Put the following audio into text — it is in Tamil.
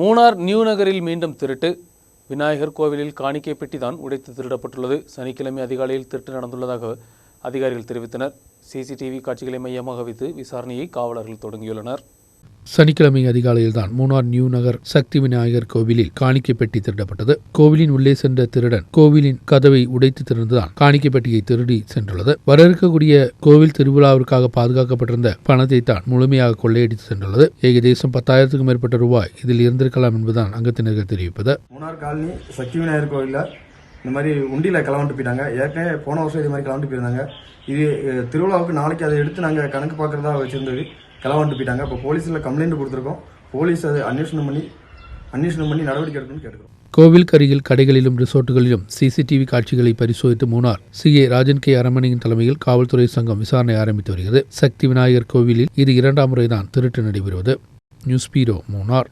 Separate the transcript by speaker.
Speaker 1: மூணார் நியூ நகரில் மீண்டும் திருட்டு. விநாயகர் கோவிலில் காணிக்கை பெட்டி தான் உடைத்து திருடப்பட்டுள்ளது. சனிக்கிழமை அதிகாலையில் திருட்டு நடந்துள்ளதாக அதிகாரிகள் தெரிவித்தனர். சிசிடிவி காட்சிகளை மையமாக வைத்து விசாரணையை காவலர்கள் தொடங்கியுள்ளனர்.
Speaker 2: சனிக்கிழமை அதிகாலையில்தான் மூணார் நியூ நகர் சக்தி விநாயகர் கோவிலில் காணிக்கை பெட்டி திருடப்பட்டது. கோவிலின் உள்ளே சென்ற திருடன் கோவிலின் கதவை உடைத்து திறந்துதான் காணிக்கை பெட்டியை திருடி சென்றுள்ளது. வர இருக்கக்கூடிய கோவில் திருவிழாவிற்காக பாதுகாக்கப்பட்டிருந்த பணத்தை தான் முழுமையாக கொள்ளையடித்து சென்றுள்ளது. ஏகதேசம் பத்தாயிரத்துக்கும் மேற்பட்ட ரூபாய் இதில் இருந்திருக்கலாம் என்பதுதான் அங்கத்தினர்கள் தெரிவிப்பது.
Speaker 3: மூணார் காலனி சக்தி விநாயகர் கோயிலில் இந்த மாதிரி உண்டியில் கிளம்பிட்டு போயிட்டாங்க. ஏற்கனவே போன வருஷம் இது மாதிரி கிளம்பிட்டு போயிருந்தாங்க. இது திருவிழாவுக்கு நாளைக்கு அதை எடுத்து நாங்கள் கணக்கு பார்க்குறதா வச்சுருந்தது கிளம்பிட்டு போயிட்டாங்க. இப்போ போலீஸில் கம்ப்ளைண்ட் கொடுத்துருக்கோம். போலீஸ் அதை அன்வேஷணம் பண்ணி அன்வேஷணம் பண்ணி நடவடிக்கை எடுக்கணும்னு கேட்டுக்கிறோம்.
Speaker 2: கோவில் அருகில் கடைகளிலும் ரிசோர்ட்டுகளிலும் சிசிடிவி காட்சிகளை பரிசோதித்து மூணார் ஏ. ராஜன் கே. அரமணியின் தலைமையில் காவல்துறை சங்கம் விசாரணை ஆரம்பித்து வருகிறது. சக்தி விநாயகர் கோவிலில் இது இரண்டாம் முறைதான் திருட்டு நடைபெறுவது. News bureau Munnar.